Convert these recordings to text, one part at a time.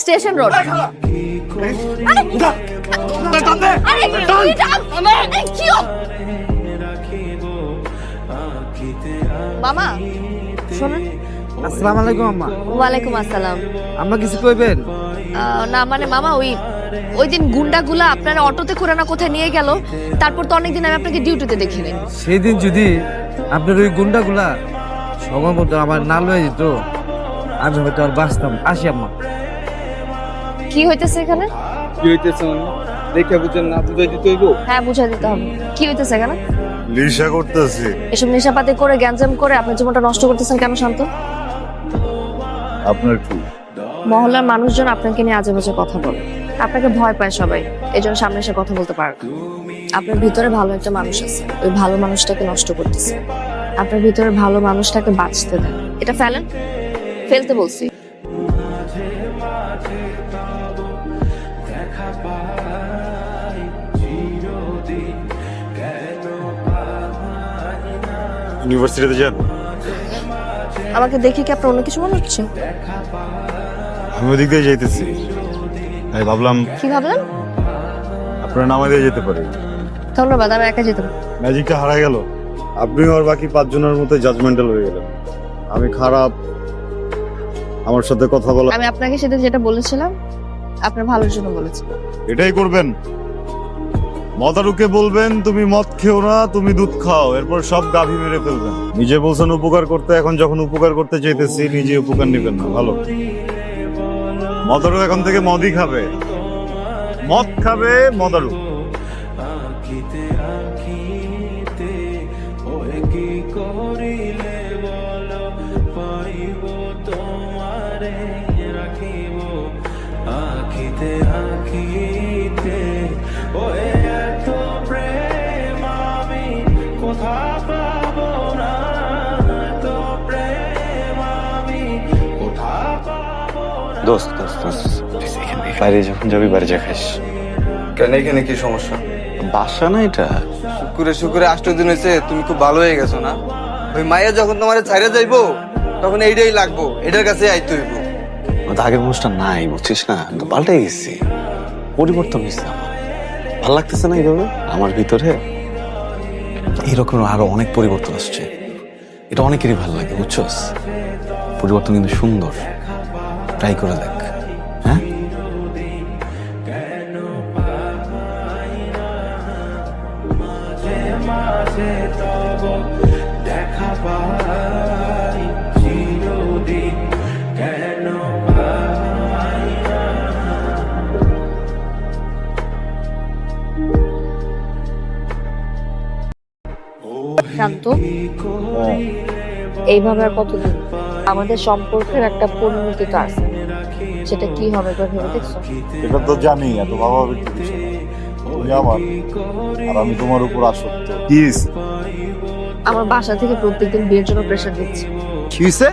Station road. কি ও? মামা শোনেন। আসসালামু আলাইকুম আম্মা। ওয়ালাইকুম আসসালাম। আম্মা কিছু কইবেন? না মানে মামা ওই ওই দিন গুন্ডাগুলা আপনারা অটোতে করে না কোথায় নিয়ে গেল তারপর তো অনেকদিন আমি আপনাকে ডিউটিতে দেখিনি। সেই দিন যদি আপনার ওই গুন্ডাগুলা সময় মতো আমার না লয়ে যেত আমি হয়তো আর বাঁচতাম। আসি আম্মা। কি হইতেছে এখানে? কি হইতেছে দেখে বুঝেন না বুঝাই দিতে হইব? হ্যাঁ বুঝা দিতে হবে। কি হইতেছে এখানে? লিসা করতেছি। এসব নেশাপাতি করে গ্যাঞ্জাম করে আপনার জীবনটা নষ্ট করতেছেন কেন শান্ত? আপনার কি? মহল্লার মানুষজন আপনাকে নিয়ে আজে বাজে কথা বলে। আপনাকে ভয় পায় সবাই এই জন্য সামনে এসে কথা বলতে পারে আপনার ভিতরে ভালো একটা মানুষ আছে ওই ভালো মানুষটাকে নষ্ট করতেছে। আপনার ভিতরে ভালো মানুষটাকে বাঁচতে দেন এটা ফেলেন? ফেলতে বলছি। ইউনিভার্সিটিতে যান? আমাকে দেখে কি আপনার অন্য কিছু মনে হচ্ছে? আমি ওদিক দিয়ে যাইতেছি। আমি ভাবলাম কি ভাবলেন? আপনার নামে দিয়ে যেতে পারি। ধন্যবাদ আমি একা যেতে। ম্যাজিকটা হারা গেল। আপনি আর বাকি পাঁচজনের মতো জাজমেন্টাল হয়ে গেলেন। আমি খারাপ। আমার সাথে কথা বলা আমি আপনাকে সেটা যেটা বলেছিলাম আপনার ভালোর জন্য বলেছি। এটাই করবেন। মদারুকে বলবেন, তুমি মদ খেও না, তুমি দুধ খাও। এরপর সব গাভী মেরে ফেলবেন। নিজে বলছেন, উপকার করতে, এখন যখন উপকার করতে চাইতেছি, নিজে উপকার নেবেন না। ভালো। মদারু এখন থেকে মদই খাবে। মদ খাবে মদারু। দোস্ত দোস্ত দোস্ত please, এখানে বাইরে যখন যাবি বাইরে যা খাইস। কেন এখানে কি সমস্যা? বাসা না এটা? শুকুরে শুকুরে আষ্ট দিন হয়েছে তুমি খুব ভালো হয়ে গেছো না? ওই যখন তোমার ছাইরে যাইবো তখন এইটাই লাগবো এটার কাছে আইতে হইব। আমার তো আগের মানুষটা নাই বুঝছিস না? আমি তো পাল্টে গেছি। পরিবর্তন হয়েছে আমার। ভালো লাগতেছে না এইভাবে? আমার ভিতরে? এরকম আরও অনেক পরিবর্তন আসছে। এটা অনেকেরই ভালো লাগে, বুঝছস? পরিবর্তন কিন্তু সুন্দর। ট্রাই করে দেখ হ্যাঁ? দেখা পাই শান্ত এইভাবে আর কতদিন? আমাদের সম্পর্কের একটা পরিণতি তো আছে। সেটা কি হবে একবার ভেবে দেখছ? এটা তো জানি এত কিছু তুমি আমার আর আমি তোমার উপর আসক্ত। কিস আমার বাসা থেকে প্রত্যেকদিন বিয়ের জন্য প্রেশার দিচ্ছে। কি হইছে?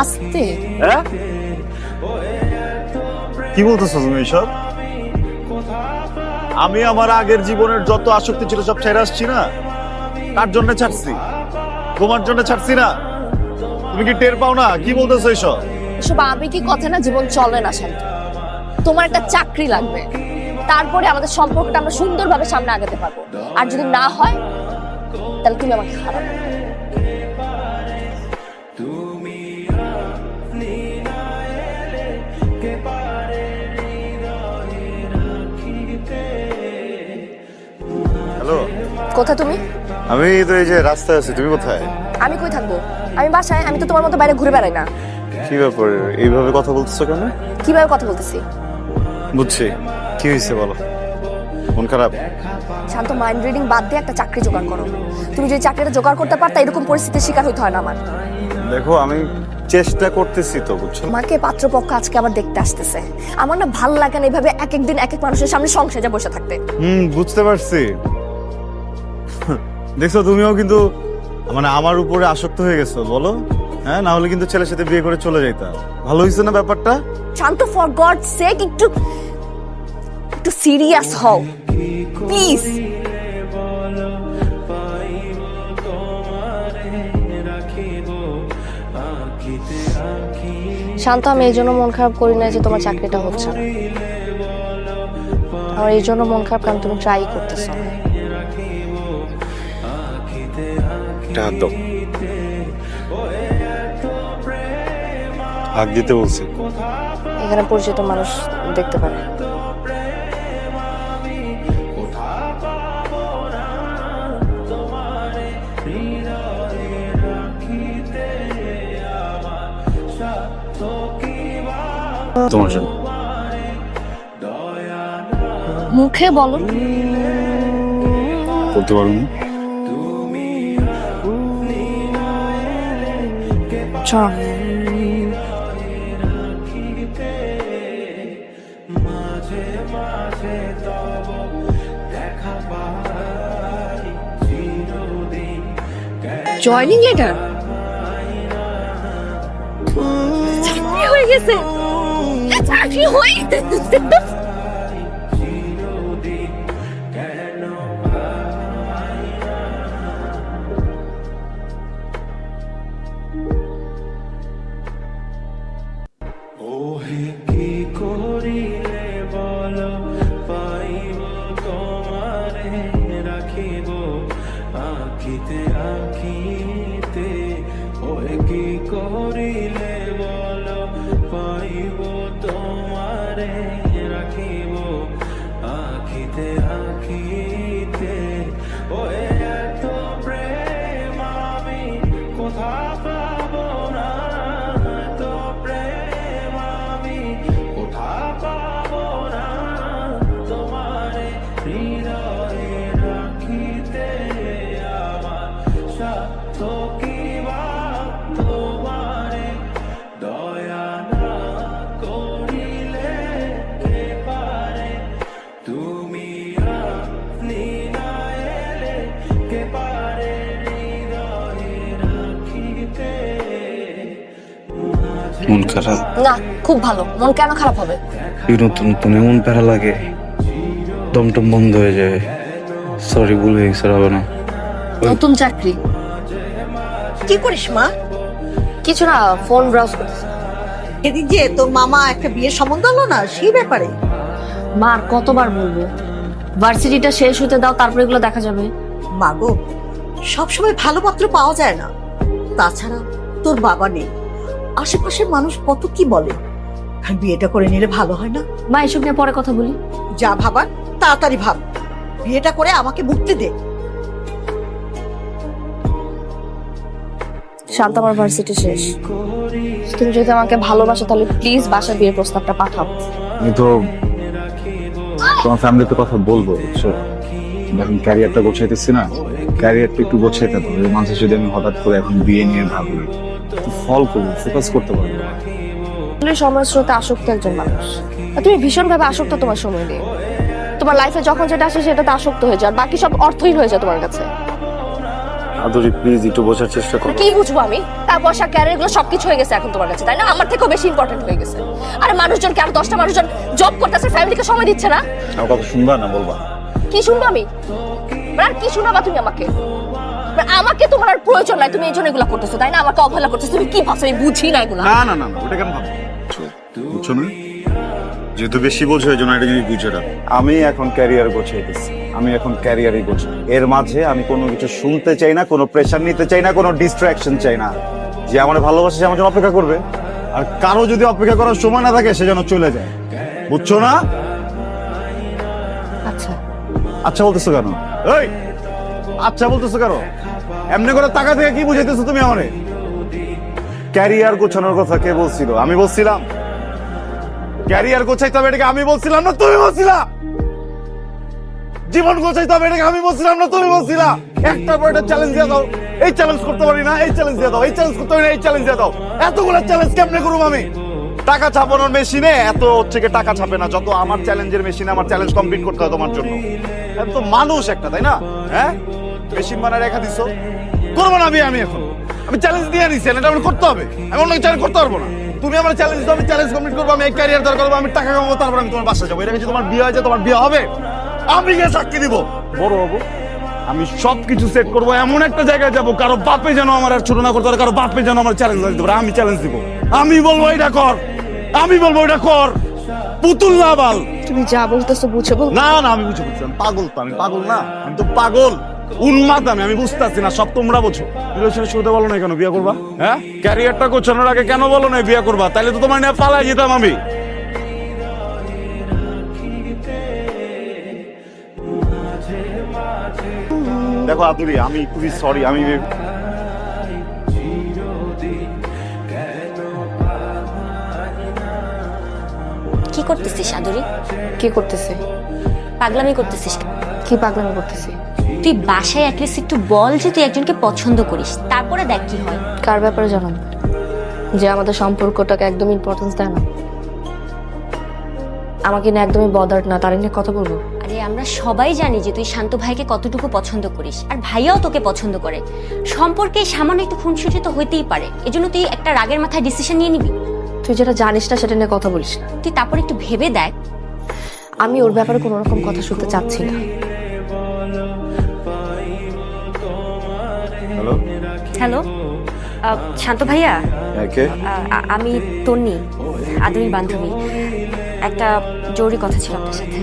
আস্তে। হ্যাঁ? কি বলতেছো তুমি এসব? আমি আমার আগের জীবনের যত আসক্তি ছিল সব ছেড়ে আসছি না? তার জন্য ছাড়ছি? তোমার জন্য ছাড়ছি না? তুমি কি টের পাও না? কি বলতেছো এসব? এসব আবেগী কথা না জীবন চলে না শান্ত। তোমার একটা চাকরি লাগবে। তারপরে আমাদের সম্পর্কটা আমরা সুন্দরভাবে সামনে আগাতে পারব। আর যদি না হয় তাহলে তুমি আমাকে খারাপ হ্যালো? কোথায় তুমি? আমি তো এই যে রাস্তায় আছি তুমি কোথায়? আমি কই থাকব? আমি বাসায় আমি তো তোমার মতো বাইরে ঘুরে বেড়াই না। কি ব্যাপার? এইভাবে কথা বলতেছো কেন? কীভাবে কথা বলতেছি? বুঝছি। কি হয়েছে বলো? মন খারাপ? শান্ত মাইন্ড রিডিং বাদ দিয়ে একটা চাকরি জোগাড় করো। তুমি যদি চাকরিটা জোগাড় করতে পারতা এরকম পরিস্থিতির শিকার হইতে হয় না আমার। দেখো আমি চেষ্টা করতেছি তো বুঝছ? আমাকে পাত্রপক্ষ আজকে আবার দেখতে আসতেছে। আমার না ভালো লাগে না এইভাবে এক এক দিন এক এক মানুষের সামনে সংসারে বসে থাকতে। হুম বুঝতে পারছি। দেখছ, তুমিও কিন্তু মানে আমার উপরে আসক্ত হয়ে গেছো, বলো। হ্যাঁ না হলে কিন্তু ছেলের সাথে বিয়ে করে চলে যাইতাম ভালো হয়েছে না ব্যাপারটা? শান্ত ফর গড সেক একটু একটু সিরিয়াস হও। প্লিজ শান্ত, আমি এই জন্য মন খারাপ করি না যে তোমার চাকরিটা হচ্ছে না। আমার এই জন্য মন খারাপ কারণ তুমি ট্রাই করতেছো। এটা হাত দাও হাত দিতে বলছি। এখানে পরিচিত মানুষ দেখতে পারে। তোমার জন্য। মুখে বলো। করতে পারো না চল জয়নিং লেটার চাকরি হয়ে গেছে। চাকরি হয়ে গেছে? keep it মন খারাপ? না খুব ভালো। মন কেন খারাপ হবে? এই নতুন নতুন এমন প্যারা লাগে দমটম বন্ধ হয়ে যায় সরি ভুল হয়ে গেছে হবে না। নতুন চাকরি। কি করিস মা? কিছু না ফোন ব্রাউজ করতেছি। সেদিন যে তোর মামা একটা বিয়ের সম্বন্ধ হলো না? সেই ব্যাপারে। মা আর কতবার বলব? ভার্সিটিটা শেষ হতে দাও তারপরে এগুলো দেখা যাবে। মা গো সবসময় ভালো পাত্র পাওয়া যায় না। তাছাড়া তোর বাবা নেই। আশেপাশের মানুষ কত কি বলে? আর বিয়েটা করে নিলে ভালো হয় না? মা এসব নিয়ে পরে কথা বলি। যা ভাবার তাড়াতাড়ি ভাব। বিয়েটা করে আমাকে মুক্তি দে। শান্ত আমার ভার্সিটি শেষ। তুমি যদি আমাকে ভালোবাসো তাহলে প্লিজ বাসা বিয়ের প্রস্তাবটা পাঠাও। আমি তো তোমার ফ্যামিলিতে কথা বলব বুঝছ এখন ক্যারিয়ারটা গোছাইতেছি না। ক্যারিয়ারটা একটু গোছাইতে হবে। মাঝে যদি আমি হঠাৎ করে এখন বিয়ে নিয়ে ভাবি ফল করব ফোকাস করতে পারব। তুমি সময় স্রোতে আসক্ত একজন মানুষ। আর তুমি ভীষণ ভাবে আসক্ত তোমার সময় নিয়ে। তোমার লাইফে যখন যেটা আসে সেটাতে আসক্ত হয়ে যায় আর বাকি সব অর্থহীন হয়ে যায় তোমার কাছে। আদরি প্লিজ একটু বোঝার চেষ্টা করো। কি বুঝব আমি? তার পয়সা ক্যারিয়ারগুলো সবকিছু হয়ে গেছে এখন তোমার কাছে তাই না? আমার থেকেও বেশি ইম্পর্টেন্ট হয়ে গেছে। আরে মানুষজন কি আরও দশটা মানুষজন জব করতেছে ফ্যামিলিকে সময় দিচ্ছে না? আমার কথা শুনবা না বলবা? কি শুনব আমি? আর কি শোনাবা তুমি আমাকে? আমাকে তোমার আর প্রয়োজন নাই তুমি এই জন্য এগুলো করতেছো তাই না? আমাকে অবহেলা করতেছো তুমি কি ভাবছ? আমি বুঝি না এগুলো। না না না না, ওটা কেন ভাবছ? বুঝছ না? যেহেতু বেশি বোঝো এই জন্য এটা জিনিস বুঝে না। আমি এখন ক্যারিয়ার গোছাইতেছি আমি এখন ক্যারিয়ারই গোছাই। এর মাঝে আমি কোনো কিছু শুনতে চাই না কোনো প্রেশার নিতে চাই না কোনো ডিস্ট্রাকশন চাই না। যে আমার ভালোবাসে সে আমার জন্য অপেক্ষা করবে। আর কারও যদি অপেক্ষা করার সময় না থাকে সে যেন চলে যায়। বুঝছ না? আচ্ছা। আচ্ছা বলতেছো কেন? এই! আচ্ছা বলতেছো কেন? এমনি করে টাকা থেকে কি বুঝাইতেছো তুমি আমারে? ক্যারিয়ার গোছানোর কথা কে বলছিল? আমি বলছিলাম। ক্যারিয়ার গোছাইতে হবে এটাকে আমি বলছিলাম না তুমি বলছিলা। জীবন গোছাইতে হবে এটাকে আমি বলছিলাম না তুমি বলছিলা। একটা পর একটা চ্যালেঞ্জ দিয়ে দাও। এই চ্যালেঞ্জ করতে পারি না, এই চ্যালেঞ্জ দিয়ে দাও, এই চ্যালেঞ্জ করতে পারি না, এই চ্যালেঞ্জ দিয়ে দাও। এতগুলো চ্যালেঞ্জ কেমনে করব আমি? টাকা ছাপানোর মেশিনে এত হচ্ছে কি টাকা ছাপে না, যত আমার চ্যালেঞ্জের মেশিনে আমার চ্যালেঞ্জ কমপ্লিট করতে হয় তোমার জন্য। আমি তো মানুষ একটা, তাই না? হ্যাঁ? মেশিন বানায় রেখা দিছো? করব না আমি আমি এখন। আমি চ্যালেঞ্জ দিয়ে নিছি এটা আমি করতে হবে। আমি অন্য চ্যালেঞ্জ করতে পারব না। তুমি আমার চ্যালেঞ্জ দাও আমি চ্যালেঞ্জ কমপ্লিট করব আমি ক্যারিয়ার দরকার করব আমি টাকা কামাবো তারপর আমি তোমার বাসা যাব। এটা তোমার বিয়ে হয়েছে তোমার বিয়ে হবে। আমি গিয়ে সাক্ষী দিব। বড় হব। আমি সব কিছু সেট করব এমন একটা জায়গায় যাব কারও বাপে যেন আমার আর ছোট না করতে পারে কারও বাপে যেন আমার চ্যালেঞ্জ দিতে পারে আমি চ্যালেঞ্জ দিব। আমি বলব এটা কর। আমি বলব এটা কর। পুতুল না বাল। তুমি যা বলতেছো বুঝে বল। না না আমি বুঝে বুঝছি পাগল তো আমি পাগল না। আমি তো পাগল। উন্মাদ আমি আমি বুঝতে পারছি না সব তোমরা বোঝো। রিলেশন শুরুতে বলো না কেন বিয়ে করবা? হ্যাঁ? ক্যারিয়ারটা গোছানোর আগে কেন বলো না বিয়ে করবা? তাহলে তো তোমার নিয়ে পালাই যেতাম আমি। দেখো আদুরি আমি খুবই সরি আমি কি করতেছিস আদুরি? কি করতেছে? পাগলামি করতেছিস কি পাগলামি করতেছি? তুই বাসায় অ্যাটলিস্ট একটু বল যে তুই একজনকে পছন্দ করিস। তারপরে দেখ কি হয়। কার ব্যাপারে জানান যে আমাদের সম্পর্কটাকে একদম ইম্পর্টেন্স দেয় না। আমাকে না একদমই বদার না তার নিয়ে কথা বলব? আরে আমরা সবাই জানি যে তুই শান্ত ভাইকে কতটুকু পছন্দ করিস আর ভাইয়াও তোকে পছন্দ করে। সম্পর্কে সামান্য একটু খুনসুটি তো হইতেই পারে। এজন্য তুই একটা রাগের মাথায় ডিসিশন নিয়ে নিবি। তুই যেটা জানিস না সেটা নিয়ে কথা বলিস না। তুই তারপর একটু ভেবে দেখ। আমি ওর ব্যাপারে কোনো রকম কথা শুনতে চাচ্ছি না। হ্যালো শান্ত ভাইয়া? আমি তন্নি আদুরি বান্ধবী। একটা জরুরি কথা ছিল আপনার সাথে।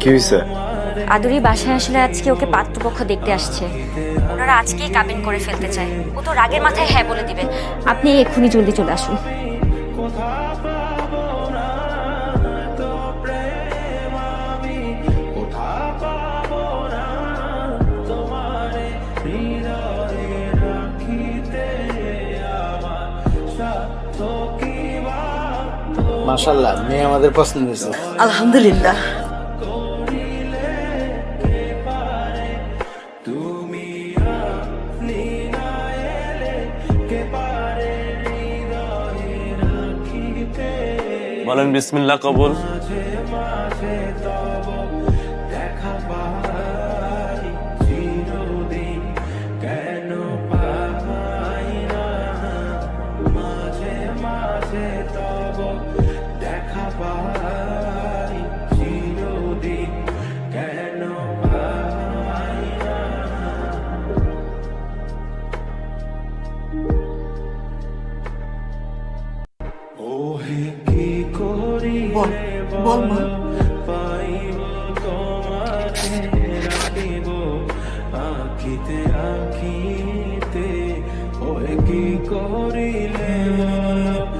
কি হয়েছে আদুরি বাসায় আসলে আজকে ওকে পাত্রপক্ষ দেখতে আসছে। ওনারা আজকেই কাবিন করে ফেলতে চায়। ও তো রাগের মাথায় হ্যাঁ বলে দিবে। আপনি এক্ষুনি জলদি চলে আসুন। মাশাল্লাহ মেয়ে আমাদের পছন্দ হয়েছে। আলহামদুলিল্লাহ। বলেন বিসমিল্লাহ কবুল। করিলে। বলো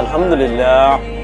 তুমি আপনি